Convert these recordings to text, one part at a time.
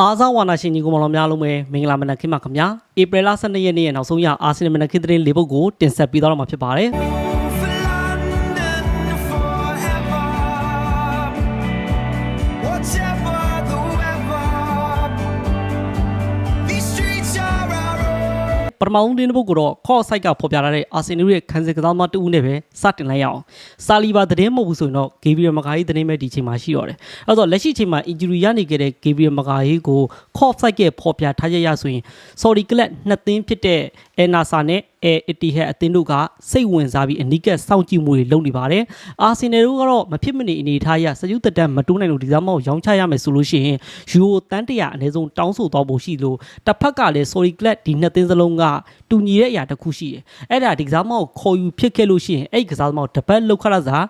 အားစားဝါနာရှင်ကြီးကိုမတော်များလုံးပဲမင်္ဂလာမနက်ခင်းပါခင်ဗျာဧပြီလ12ရက်နေ့ရဲ့နောက်ဆုံးရအာဆင်နယ်မနက်ခင်းသတင်းလေးပုဒ်ကိုတင်ဆက်ပေးသွားတော့မှာဖြစ်ပါတယ် ပထမဦးသတင်းပုဒ်ကိုတော့ခေါ့ဆိုက်ကဖော်ပြထားတဲ့အာဆင်နယ်ရဲ့ခန်းစစ်ကစားမတူဦးနဲ့ပဲစတင်လိုက်ရအောင်စာလီဘာသတင်းမဟုတ်ဘူးဆိုရင်တော့ဂေဗီယယ်မကာယီသတင်းပဲဒီချိန်မှာရှိတော့တယ်အဲ့တော့လက်ရှိချိန်မှာအင်ဂျူရီရနေခဲ့တဲ့ဂေဗီယယ်မကာယီကိုခေါ့ဆိုက်ကဖော်ပြထားရရဆိုရင်ဆော်ဒီကလပ်နှစ်သင်းဖြစ်တဲ့အဲနာဆာနဲ့ အဲအတီဟက်အသင်းတို့ကစိတ်ဝင်စားပြီးအနီးကပ်စောင့်ကြည့်မှုတွေလုပ်နေပါတယ်အာဆင်နယ်တို့ကတော့မဖြစ်မနေအနေထားရစကြူတက်တန်မတိုးနိုင်လို့ဒီစားမောက်ရောင်းချရမယ်ဆိုလို့ရှိရင်ယူရိုတန်းတရာအနည်းဆုံးတောင်းဆိုသွားဖို့ရှိလို့တစ်ဖက်ကလည်း sorry club ဒီနှစ်သင်းစလုံးကတူညီတဲ့အရာတစ်ခုရှိတယ်အဲ့ဒါဒီကစားမောက်ခေါ်ယူဖြစ်ခဲ့လို့ရှိရင်အဲ့ဒီကစားမောက်တပတ်လောက်ခရစား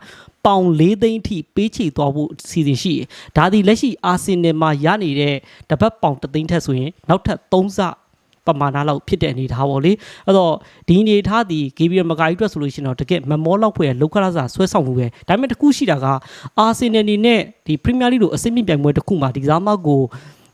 ပေါင်၄သိန်းထိပေးချေသွားဖို့စီစဉ်ရှိတယ်။ဒါဒီလက်ရှိအာဆင်နယ်မှာရနေတဲ့တပတ်ပေါင်တသိန်းထက်ဆိုရင်နောက်ထပ်3ဆ ပမာဏလောက်ဖြစ်တဲ့အနေထားပေါ့လေအဲ့တော့ဒီအနေထားဒီ GBR မကာကြီးအတွက်ဆိုလို့ရှိရင်တော့တကယ်မမောလောက်ဖွယ်လောက်ခရစာဆွဲဆောင်မှုပဲဒါပေမဲ့တစ်ခုရှိတာကအာဆင်နယ်နေနဲ့ဒီပရီးမီးယားလိလိုအဆင့်မြင့်ပြိုင်ပွဲတစ်ခုမှာဒီကစားမကို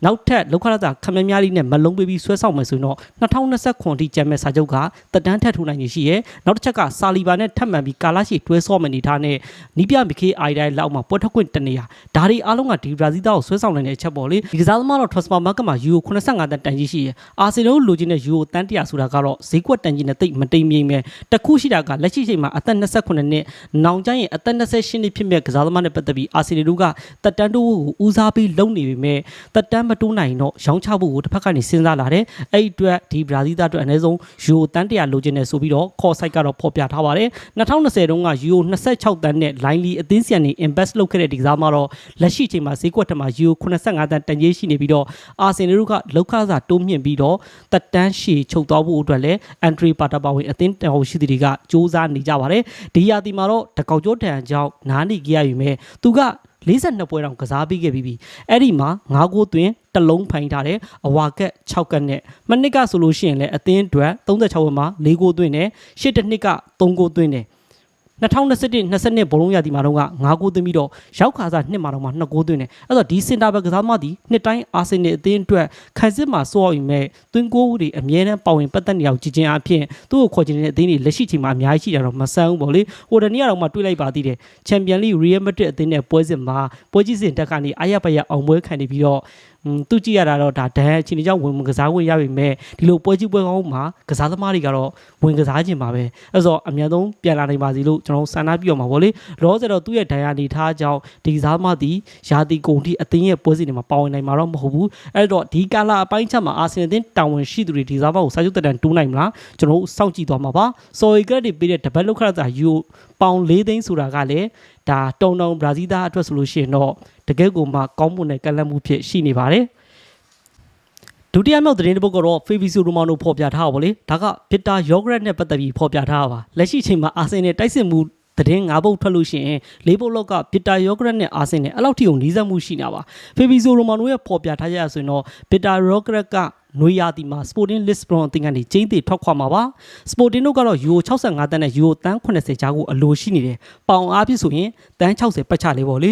နောက်ထပ်လောက်ခရစာခမည်းများလေးနဲ့မလုံးပေးပြီးဆွဲဆောင်မယ်ဆိုရင်တော့2029ထိကျမ်းမဲ့စာချုပ်ကတက်တန်းထက်ထိုးနိုင်ရရှိရဲနောက်တစ်ချက်ကဆာလီဘာနဲ့ထပ်မံပြီးကာလာရှိတွဲဆော့မယ်အနေထားနဲ့နီးပြမခေအိုင်တိုင်းလောက်မှာပွဲထွက်ခွင့်တနေရဒါတွေအားလုံးကဒီဘရာဇီးသားကိုဆွဲဆောင်နိုင်တဲ့အချက်ပေါ့လေဒီကစားသမားတော့ transfer market မှာယူရို85တန်တန်ကြီးရှိရဲအာဆင်နယ်လိုချင်တဲ့ယူရိုတန်100ဆိုတာကတော့ဈေးကွက်တန်ကြီးနဲ့တိတ်မတိမ်မြိမ်ပဲတခုရှိတာကလက်ရှိချိန်မှာအသက်28နှစ်နောင်ကျရင်အသက်28နှစ်ဖြစ်မဲ့ကစားသမားနဲ့ပတ်သက်ပြီးအာဆင်နယ်တို့ကတက်တန်းတိုးကိုဦးစားပေးလုပ်နေပေမဲ့တက်တန်းမတိုးနိုင်တော့ရောင်းချဖို့ကိုတစ်ဖက်ကနေစဉ်းစားလာတယ်အဲ့ဒီအတွက်ဒီဘရာဇီးသားအတွက်အနည်းဆုံးယူရိုတန်100လိုချင်တယ်ဆိုပြီးတော့ခေါ်ဆိုင်ကတော့ဖော်ပြထားပါတယ်2020တုန်းကယူရို26တန်းနဲ့ line လီအသင်းစီယန်နေ invest လုပ်ခဲ့တဲ့ဒီကစားမှာတော့လက်ရှိချိန်မှာဈေးကွက်ထက်မှာယူရို85တန်းတန်ကြီးရှိနေပြီးတော့အာဆင်နယ်တို့ကလောက်ခစားတိုးမြင့်ပြီးတော့တက်တန်းရှည်ချုပ်သွားဖို့အတွက်လည်း entry ပါတာပါဝင်အသင်းတော်ရှိသူတွေကစ조사နေကြပါတယ်ဒီရာသီမှာတော့တကောက်ကျောတန်ကြောင့်နားနေကြရယူမဲ့သူက 42ပွဲတောင်ကစားပေးခဲ့ပြီးပြီအဲ့ဒီမှာ9ဂိုးသွင်းတစ်လုံးဖိုင်ထားတယ်အဝါကက်6ကက်နဲ့မနစ်ကဆိုလို့ရှိရင်လည်းအသင်းအတွက်36ပွဲမှာ4ဂိုးသွင်းတယ်8တစ်နှစ်က3ဂိုးသွင်းတယ် 2021 22ဘောလုံးရာသီမှာတော့9ဂိုးသွင်းပြီးတော့ရောက်ခါစားနှစ်မှာတော့မှ2ဂိုးသွင်းတယ်အဲ့တော့ဒီစင်တာဘက်ကစားသမားဒီနှစ်တိုင်းအာဆင်နယ်အသင်းအတွက်ခံစစ်မှာစောရင်မဲ့သွင်းဂိုးတွေအမြဲတမ်းပါဝင်ပတ်သက်နေအောင်ကြည်ချင်းအဖြစ်သူ့ကိုခေါ်ချင်တဲ့အသင်းတွေလက်ရှိချိန်မှာအများကြီးရှိတာတော့မဆန်းဘူးပေါ့လေဟိုတနေ့ကတော့မှတွေးလိုက်ပါသေးတယ်ချန်ပီယံလိရီယယ်မက်ဒရစ်အသင်းနဲ့ပွဲစဉ်မှာပွဲကြီးစဉ်တက်ကနေအာရပရအောင်ပွဲခံနေပြီးတော့อืมသူကြည့်ရတာတော့ဒါဒန်အချိန်ကြောင့်ဝင်မကစားဝင်ရပြီမဲ့ဒီလိုပွဲကြီးပွဲကောင်းမှာကစားသမားတွေကတော့ဝင်ကစားခြင်းပါပဲအဲ့တော့အများဆုံးပြန်လာနိုင်ပါစီလို့ကျွန်တော်ဆန္ဒပြုအောင်ပါဗောလေလောဆယ်တော့သူ့ရဲ့ဒန်ရနေထားကြောင့်ဒီကစားသမားဒီယာတီကုန်ထိအသင်းရဲ့ပွဲစဉ်တွေမှာပါဝင်နိုင်မှာတော့မဟုတ်ဘူးအဲ့တော့ဒီကာလာအပိုင်းချက်မှာအာဆင်နယ်အသင်းတာဝန်ရှိသူတွေဒီကစားသမားကိုစာချုပ်တက်တန်တူးနိုင်မလားကျွန်တော်တို့စောင့်ကြည့်သွားမှာပါဆော်ရီကရက်တွေပေးတဲ့တပတ်လောက်ခရတာယူပေါင်၄သိန်းဆိုတာကလည်း ဒါတုံတုံဘရာဇီးသားအတွက်ဆိုလို့ရှိရင်တော့တကယ်ကိုမှကောင်းမွန်တဲ့ကလန့်မှုဖြစ်ရှိနေပါတယ်ဒုတိယမြောက်သတင်းတစ်ပုဒ်ကတော့ဖေဗီဆိုရိုမာနိုဖော်ပြထားတာဗောလေဒါကဗစ်တာယောဂရက်နဲ့ပတ်သက်ပြီးဖော်ပြထားတာပါလက်ရှိချိန်မှာအာဆင်နယ်တိုက်စစ်မှုသတင်း၅ပုတ်ထွက်လို့ရှိရင်၄ပုတ်လောက်ကဗစ်တာယောဂရက်နဲ့အာဆင်နယ်အဲ့လောက်ထိကိုနီးစပ်မှုရှိနေတာပါဖေဗီဆိုရိုမာနိုရဲ့ဖော်ပြထားရဆိုရင်တော့ဗစ်တာယောဂရက်က နွေရာသီမှာ Sporting Lisbon အသင်းကနေကျင်းသေးထွက်ခွာမှာပါ Sporting တို့ကတော့ Euro 65တန်းနဲ့ Euro တန်း80ကြားကိုအလိုရှိနေတယ်ပေါင်အားပြည့်ဆိုရင်တန်း60ပတ်ချလေးပေါ့လေ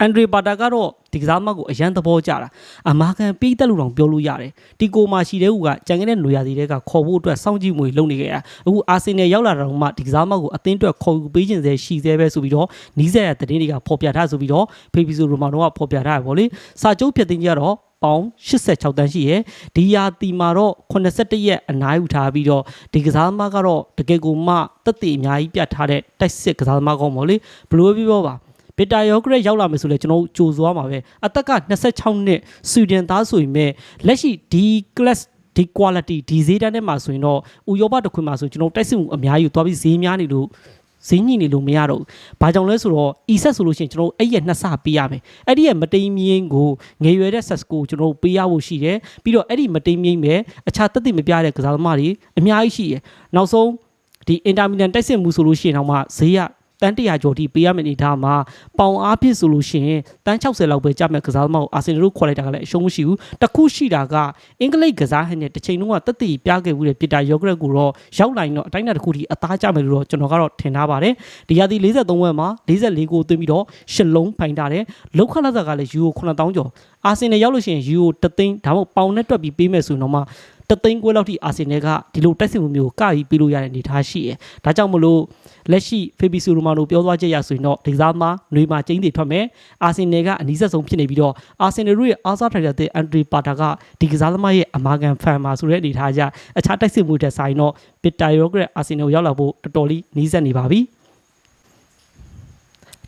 အန်ဒရီပါတာကတော့ဒီကစားမကိုအရန်သဘောကျတာအမာကန်ပေးတက်လို့တောင်ပြောလို့ရတယ်ဒီကိုမာရှိတဲ့ဦးကကြံခဲ့တဲ့နွေရာသီတွေကခေါ်ဖို့အတွက်စောင့်ကြည့်မှုတွေလုပ်နေကြတာအခုအာဆင်နယ်ရောက်လာတော့မှဒီကစားမကိုအသင်းအတွက်ခေါ်ယူပေးခြင်းစေရှိသေးပဲဆိုပြီးတော့နီးစက်ရတဲ့တင်းတွေကဖော်ပြထားဆိုပြီးတော့ဖေဗီဆိုရိုမာနိုကဖော်ပြထားရပါလေစာချုပ်ဖြစ်သိမ်းကြတော့ ပေါင်86တန်းရှိရယ်ဒီယာတီမှာတော့81ရက်အနားယူထားပြီးတော့ဒီကစားသမားကတော့တကယ်ကိုမှတက်တည်အများကြီးပြတ်ထားတဲ့တိုက်စစ်ကစားသမားကောင်းပေါ့လေဘလိုပဲပြောပါဗစ်တာယောဂရက်ရောက်လာမယ်ဆိုလဲကျွန်တော်တို့ကြိုဆိုရမှာပဲအသက်က26နှစ်ဆွီဒင်သားဆိုရင်မဲ့လက်ရှိဒီ class ဒီ quality ဒီဈေးတန်းထဲမှာဆိုရင်တော့ဥရောပတစ်ခွင်မှာဆိုကျွန်တော်တို့တိုက်စစ်မှုအများကြီးကိုသွားပြီးဈေးများနေလို့ ဈေးညှိနေလို့မရတော့ဘူး။ဘာကြောင့်လဲဆိုတော့ e-set ဆိုလို့ရှိရင်ကျွန်တော်တို့အဲ့ရဲ့နှစ်ဆပေးရမယ်။အဲ့ဒီရဲ့မတိမ်မြင်းကိုငယ်ရွယ်တဲ့ set ကိုကျွန်တော်တို့ပေးရဖို့ရှိတယ်။ပြီးတော့အဲ့ဒီမတိမ်မြင်းပဲအခြားတက်တည်မပြတဲ့ကစားသမားတွေအများကြီးရှိတယ်။နောက်ဆုံးဒီ intermittent တိုက်စစ်မှုဆိုလို့ရှိရင်တော့မှဈေးက တန်း100ကျော်ထိပေးရမယ့်အနေအထားမှာပေါင်အားဖြင့်ဆိုလို့ရှိရင်တန်း60လောက်ပဲကြမဲ့ကစားသမားကိုအာဆင်နယ်တို့ခေါ်လိုက်တာကလည်းအရှုံးမရှိဘူးတစ်ခုရှိတာကအင်္ဂလိပ်ကစားဟန်နဲ့တစ်ချိန်လုံးကတက်တည်ပြခဲ့ဘူးတဲ့ပီတာယောဂရက်ကိုတော့ရောက်လာရင်တော့အတိုင်းအတာတစ်ခုထိအသားကျမယ်လို့တော့ကျွန်တော်ကတော့ထင်ထားပါတယ်ဒီရာသီ43ဝက်မှာ44ကိုသွင်းပြီးတော့ရှစ်လုံးဖိုင်ထားတယ်လောက်ခလာတာကလည်းယူကို9000ကျော်အာဆင်နယ်ရောက်လို့ရှိရင်ယူကိုတသိန်းဒါမှမဟုတ်ပေါင်နဲ့တွက်ပြီးပေးမယ်ဆိုရင်တော့မှ တသိန်းခွဲလောက်ထိအာဆင်နယ်ကဒီလိုတိုက်စစ်မှုမျိုးကိုကပြီးပေးလို့ရတဲ့အနေအထားရှိတယ်ဒါကြောင့်မလို့လက်ရှိဖေဘီဆူရိုမာနိုပြောသွားချက်ရဆိုရင်တော့ဒီကစားသမားຫນွေမှာကျင်းတွေထွက်မယ်အာဆင်နယ်ကအနီးဆက်ဆုံးဖြစ်နေပြီးတော့အာဆင်နယ်တို့ရဲ့အားစားထိုင်တဲ့အန်ဒရီပါတာကဒီကစားသမားရဲ့အမာကန်ဖန်မှာဆိုတဲ့အနေအထားအရအခြားတိုက်စစ်မှုတဲ့ဆိုင်တော့ပစ်တာယောဂရက်အာဆင်နယ်ကိုရောက်လာဖို့တော်တော်လေးနီးစပ်နေပါပြီ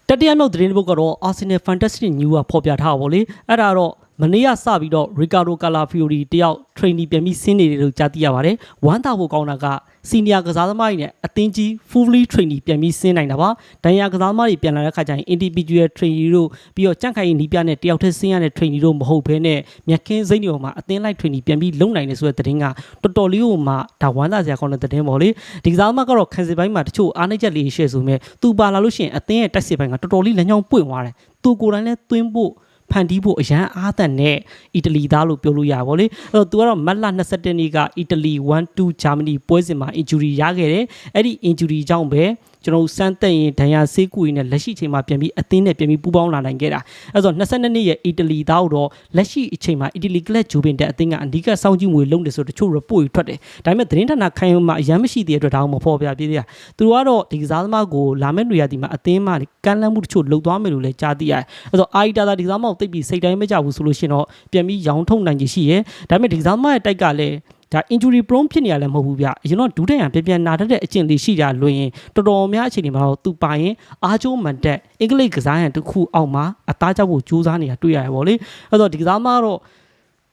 တတိယမြောက်သတင်းတစ်ပုဒ်ကတော့ Arsenal Fantastic News ကဖော်ပြထားပါဗောလေအဲ့ဒါတော့ မနေ့ကစပြီးတော့ Ricardo Calafiori တယောက် training ပြန်ပြီးဆင်းနေတယ်လို့ကြားသိရပါတယ်။ဝမ်းသာဖို့ကောင်းတာက senior ကစားသမားတွေနဲ့အသင်းကြီး fully training ပြန်ပြီးဆင်းနိုင်တာပါ။ဒဏ်ရာကစားသမားတွေပြန်လာတဲ့ခါကျရင် individual training တို့ပြီးတော့ကြန့်ခိုင်ရေးနီးပြနဲ့တယောက်တည်းဆင်းရတဲ့ training တို့မဟုတ်ဘဲနဲ့မြက်ခင်းစိမ့်တွေပေါ်မှာအသင်းလိုက် training ပြန်ပြီးလုံနိုင်တယ်ဆိုတဲ့သတင်းကတော်တော်လေးကိုမှဒါဝမ်းသာစရာကောင်းတဲ့သတင်းပေါ့လေ။ဒီကစားသမားကတော့ခံစစ်ပိုင်းမှာတချို့အားနည်းချက်လေးရှေ့ဆိုမဲ့သူပါလာလို့ရှိရင်အသင်းရဲ့တိုက်စစ်ပိုင်းကတော်တော်လေးလမ်းကြောင်းပွင့်သွားတယ်။သူကိုယ်တိုင်လည်းသွင်းဖို့ ဖန်တီးဖို့အရန်အားသန်နဲ့အီတလီသားလို့ပြောလို့ရပါဘောလေအဲ့တော့သူကတော့မတ်လ22နေ့ကအီတလီ1-2ဂျာမနီပွဲစဉ်မှာ injury ရခဲ့တယ်အဲ့ဒီ injury ကြောင့်ပဲ ကျွန်တော်တို့စမ်းသက်ရင်ဒဏ်ရာဆေးကူရင်နဲ့လက်ရှိအချိန်မှာပြန်ပြီးအသင်းနဲ့ပြန်ပြီးပူးပေါင်းလာနိုင်ခဲ့တာအဲ့တော့22နှစ်ရဲ့အီတလီသားကိုတော့လက်ရှိအချိန်မှာအီတလီကလပ်ဂျူဘင်တဲ့အသင်းကအဓိကစောင့်ကြည့်ငွေလုံးတယ်ဆိုတချို့ report တွေထွက်တယ်ဒါပေမဲ့သတင်းဌာနခိုင်ရုံမှာအရန်မရှိသေးတဲ့အတွက်ဒါမှမဖော်ပြပြသေးတာသူတို့ကတော့ဒီကစားသမားကိုလာမယ့်နေရာဒီမှာအသင်းမှကမ်းလှမ်းမှုတချို့လုံသွားမယ်လို့လည်းကြားသိရတယ်အဲ့တော့အာရီတာသာဒီကစားသမားကိုတိတ်ပြီးစိတ်တိုင်းမကြဘူးဆိုလို့ရှိရင်တော့ပြန်ပြီးရောင်းထုတ်နိုင်ကြီးရှိရဲဒါပေမဲ့ဒီကစားသမားရဲ့တိုက်ကလည်း ဒါ injury prone ဖြစ်နေရလည်းမဟုတ်ဘူးဗျအရင်တော့ဒူးတရံပြန်ပြန်နာတတ်တဲ့အကျင့်လေးရှိတာလွင်ရင်တော်တော်များအချိန်ဒီမှာတော့သူပါရင်အားကျိုးမှန်တဲ့အင်္ဂလိပ်ကစားရန်တစ်ခုအောက်မှာအသားကြောက်ဖို့ကြိုးစားနေတာတွေ့ရတယ်ဗောလေအဲ့တော့ဒီကစားသမားကတော့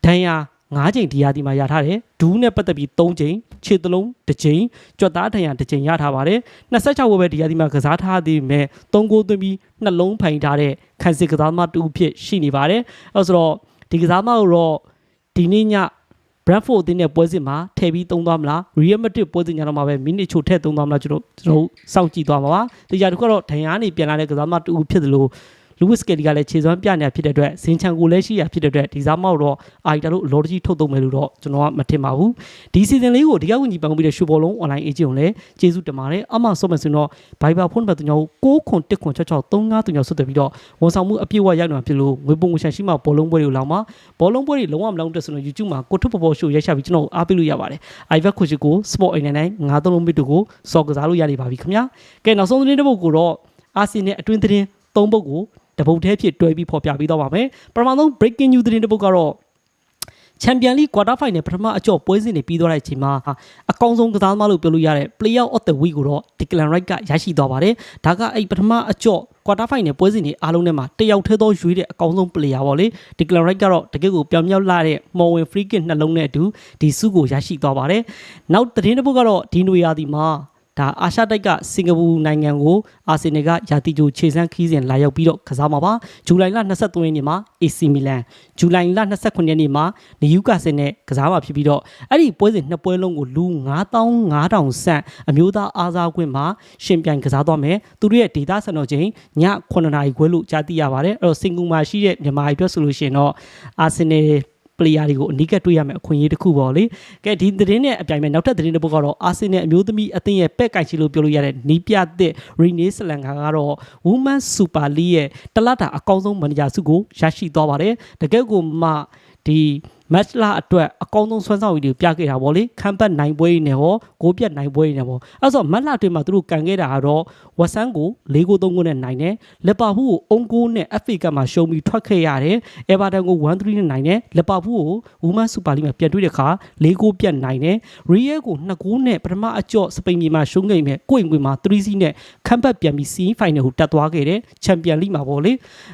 ဒဏ်ရာ၅ချိန်ဒီယာဒီမှာရထားတယ်ဒူးနဲ့ပတ်သက်ပြီး၃ချိန်ခြေသလုံးတစ်ချိန်ကြွက်သားဒဏ်ရာတစ်ချိန်ရထားပါတယ်26ဝက်ပဲဒီယာဒီမှာကစားထားသေးပေမဲ့၃ဂိုးသွင်းပြီးနှလုံးဖိုင်ထားတဲ့ခံစစ်ကစားသမားတူဖြစ်ရှိနေပါတယ်အဲ့ဆိုတော့ဒီကစားသမားကိုတော့ဒီနေ့ည Brentford အသင်းနဲ့ပွဲစစ်မှာထည့်ပြီးသုံးသွားမလား Real Madrid ပွဲစစ်ညတော့မှာပဲမိနစ်ချို့ထည့်သုံးသွားမလားကျွန်တော်ကျွန်တော်စောင့်ကြည့်သွားမှာပါတရားတစ်ခုကတော့ဒဏ်ရာနေပြန်လာတဲ့ကစားသမားတူဖြစ်တယ်လို့ Lewis Kelly ကလည်းခြေစွမ်းပြနေတာဖြစ်တဲ့အတွက်ဇင်ချန်ကိုလည်းရှိရဖြစ်တဲ့အတွက်ဒီစားမောက်တော့အာရီတာတို့အလော်တကြီးထုတ်သုံးမယ်လို့တော့ကျွန်တော်ကမထင်ပါဘူးဒီ season လေးကိုဒီကကူညီပန်ပြီးတဲ့ရှူဘောလုံး online agent ကိုလည်းကျေးဇူးတင်ပါတယ်အမှဆော့မယ်ဆိုတော့ Viber ဖုန်းနံပါတ်3ကို6ခွန်1ခွန်6 6 3 5 3ဆက်သွယ်ပြီးတော့ဝန်ဆောင်မှုအပြည့်အဝရောက်နေမှာဖြစ်လို့ငွေပုံငွေချန်ရှိမှဘောလုံးပွဲတွေကိုလောင်းမှာဘောလုံးပွဲတွေလုံးဝမလောင်းတက်ဆိုတော့ YouTube မှာကိုထုပ်ပေါ်ပေါ်ရှိုးရိုက်ချပြီးကျွန်တော်အားပေးလို့ရပါတယ် iVet ခုရှိကို Sport 89 9 3မီတူကိုစော်ကစားလို့ရနေပါပြီခင်ဗျာကဲနောက်ဆုံးသတင်းတစ်ပုဒ်ကိုတော့အာဆီနဲ့အတွင်းသတင်း၃ပုဒ်ကို တပုတ်သေးဖြစ်တွဲပြီးဖော်ပြပေးတော့ပါမယ်ပထမဆုံး breaking news သတင်းတစ်ပုဒ်ကတော့ချန်ပီယံလိကွာတာဖိုင်နယ်ပထမအကျော့ပွဲစဉ်တွေပြီးသွားတဲ့အချိန်မှာအကောင်းဆုံးကစားသမားလို့ပြောလို့ရတဲ့ player of the week ကိုတော့ Declan Rice ကရရှိသွားပါတယ်။ဒါကအဲ့ပထမအကျော့ကွာတာဖိုင်နယ်ပွဲစဉ်တွေအားလုံးထဲမှာတယောက်ထဲသောရွေးတဲ့အကောင်းဆုံး player ပေါ့လေ။ Declan Rice ကတော့တကယ့်ကိုပြောင်မြောက်လာတဲ့မော်ဝင် free kick နှလုံးနဲ့အတူဒီစုကိုရရှိသွားပါတယ်။နောက်သတင်းတစ်ပုဒ်ကတော့ဒီနွေရာသီမှာ ဒါအာရှတိုက်ကစင်ကာပူနိုင်ငံကိုအာဆင်နယ်ကယာတီဂျိုခြေစမ်းခီးစဉ်လာရောက်ပြီးတော့ကစားမှာပါဇူလိုင်လ23ရက်နေ့မှာ AC Milan ဇူလိုင်လ29ရက်နေ့မှာနယူကာဆယ်နဲ့ကစားမှာဖြစ်ပြီးတော့အဲ့ဒီပွဲစဉ်နှစ်ပွဲလုံးကိုလူ9500ဆန့်အမျိုးသားအားစားခွင့်မှာရှင်ပြိုင်ကစားသွားမယ်သူတို့ရဲ့ဒေတာစံတော်ချိန်ည9နာရီခွဲလို့ကြားသိရပါတယ်အဲ့တော့စင်ကာပူမှာရှိတဲ့မြန်မာအတွက်ဆိုလို့ရှိရင်တော့အာဆင်နယ် player တွေကိုအနီးကပ်တွေ့ရမယ့်အခွင့်အရေးတစ်ခုပေါ့လေကဲဒီသတင်းနဲ့အပြိုင်မဲ့နောက်ထပ်သတင်းတစ်ပုဒ်ကတော့အာဆင်နယ်အမျိုးသမီးအသင်းရဲ့ပက်ကင်ချီလို့ပြောလို့ရတဲ့နီးပြသစ်ရီနေစလန်ကာကတော့ Women Super League ရဲ့တလတာအကောင်းဆုံးမန်နေဂျာဆုကိုရရှိသွားပါတယ်တကယ်ကိုမှဒီ match လာအတွက်အကောင်းဆုံးဆွမ်းဆောင်ရည်တွေပြခဲ့တာဗောလေခံပတ်နိုင်ပွဲတွေနဲ့ဟောဂိုးပြတ်နိုင်ပွဲတွေနဲ့ဗောအဲ့ဆိုမတ်လအတွင်းမှာသူတို့ကန်ခဲ့တာကတော့ဝက်ဆန်ကို၄ဂိုး၃ဂိုးနဲ့နိုင်တယ်လက်ပါဖူးကိုအုံဂိုးနဲ့ FA ကပ်မှာရှုံးပြီးထွက်ခဲ့ရတယ်အဲဗာတန်ကို1-3နဲ့နိုင်တယ်လက်ပါဖူးကို Women Super League မှာပြန်တွေ့တဲ့အခါ၄ဂိုးပြတ်နိုင်တယ်ရီယယ်ကို2ဂိုးနဲ့ပထမအကျော့စပိန်ပြည်မှာရှုံးခဲ့မယ်ကိုင်ကွင်မှာ3စီးနဲ့ခံပတ်ပြန်ပြီးစီးဖိုင်နယ်ကိုတက်သွားခဲ့တယ်ချန်ပီယံလိမှာဗောလေ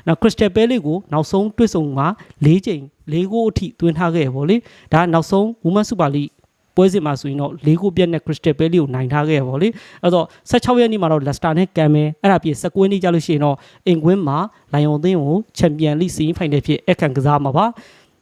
နောက်ခရစ်စတယ်ပဲလေးကိုနောက်ဆုံးတွေ့ဆုံမှာ၄ချိန်၄ဂိုးအထိသွင်းထားခဲ့ရပေါ့လေဒါကနောက်ဆုံး Women Super League ပွဲစဉ်မှာဆိုရင်တော့၄ခုပြတ်နဲ့ Crystal Palace ကိုနိုင်ထားခဲ့ရပါလေအဲ့တော့16ရက်နေ့မှာတော့ Leicester နဲ့ကန်မယ်အဲ့ဒါပြည့်19ရက်နေ့ကြာလို့ရှိရင်တော့အင်ကွင်းမှာလိုင်ယွန်အသင်းကိုချန်ပီယံလိစီးဖိုင်နယ်ဖြစ်အခန့်ကစားမှာပါ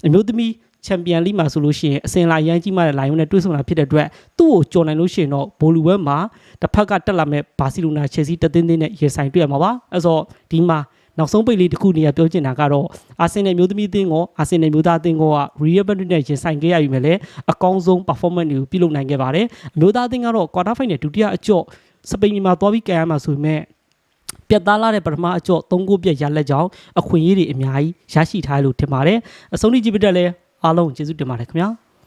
အမျိုးသမီးချန်ပီယံလိမှာဆိုလို့ရှိရင်အစင်လာရမ်းကြီးမှတဲ့လိုင်ယွန်နဲ့တွေ့ဆုံတာဖြစ်တဲ့အတွက်သူ့ကိုကြော်နိုင်လို့ရှိရင်တော့ဘိုလူဘဲမှာတစ်ဖက်ကတက်လာမဲ့ဘာစီလိုနာချယ်ဆီတသင်းသင်းနဲ့ရင်ဆိုင်တွေ့ရမှာပါအဲ့တော့ဒီမှာ နောက်ဆုံးပိတ်လေးတစ်ခုနေရာပြောချင်တာကတော့အာဆင်နယ်မျိုးသမီးအသင်းကအာဆင်နယ်မျိုးသားအသင်းကရီယယ်ဘက်ဒရစ်နဲ့ရင်ဆိုင်ခဲ့ရပြီမဲ့လေအကောင်းဆုံး performance တွေကိုပြုလုပ်နိုင်ခဲ့ပါတယ်အမျိုးသားအသင်းကတော့ quarter final ဒုတိယအကျော့စပိန်မှာသွားပြီးကြံရမှာဆိုပေမဲ့ပြတ်သားလာတဲ့ပထမအကျော့၃ခုပြတ်ရလက်ကြောင်းအခွင့်အရေးတွေအများကြီးရရှိထားတယ်လို့ထင်ပါတယ်အဆုံးထိကြည့်ပြတဲ့လဲအားလုံးကျေးဇူးတင်ပါတယ်ခင်ဗျာ